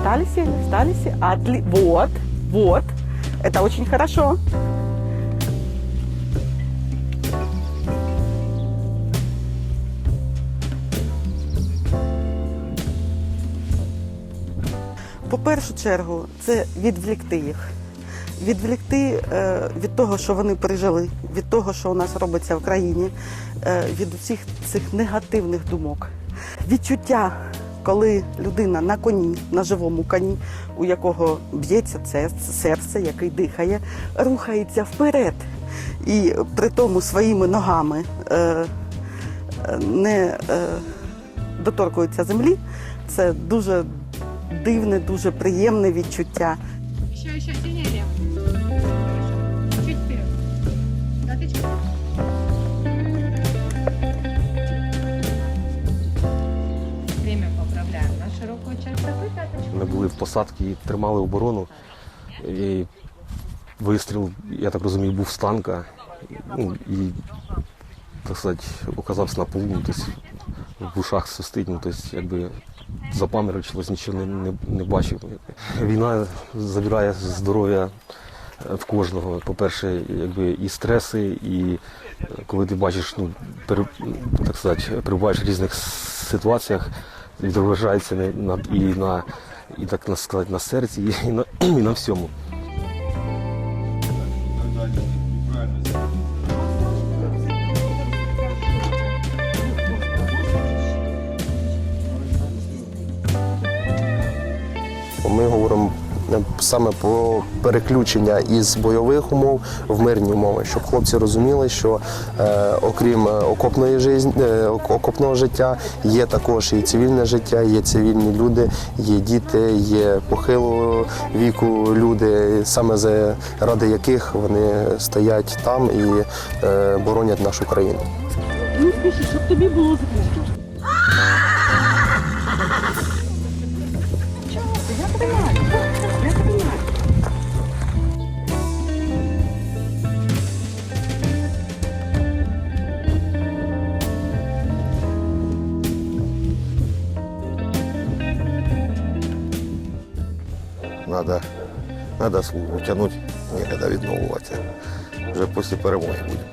Встали, сели. Отли... Вот, вот. Это очень хорошо. По першу чергу, це відвлікти їх. Відвлікти е, від того, що вони пережили, від того, що у нас робиться в країні, е, від усіх цих негативних думок. Відчуття, коли людина на коні, на живому коні, у якого б'ється це серце, який дихає, рухається вперед. І при тому своїми ногами е, не е, доторкується землі. Це дуже дивне, дуже приємне відчуття. Еще сильнее. Були в посадці і тримали оборону. І вистріл, я так розумію, був з танка. Ну, і, так сказати, оказався на полу, ну, в ушах свистить, ну, тобто, якби запам'яталось, нічого не, не, не бачив. Війна забирає здоров'я е, в кожного. По-перше, якби і стреси, і е, коли ти бачиш, ну, пере, так сказати, перебуваєш в різних ситуаціях, відображається і на і так сказати, на серці, і на, і на всьому. Ми говоримо саме про переключення із бойових умов в мирні умови, щоб хлопці розуміли, що е, окрім е, окопної жизнь, е, окопного життя є також і цивільне життя, є цивільні люди, є діти, є похилого віку люди, саме заради яких вони стоять там і е, боронять нашу країну. Ну, спіши, щоб тобі було зручно. Надо, надо службу тянуть, некогда відновлюватися. Вже після перемоги буде.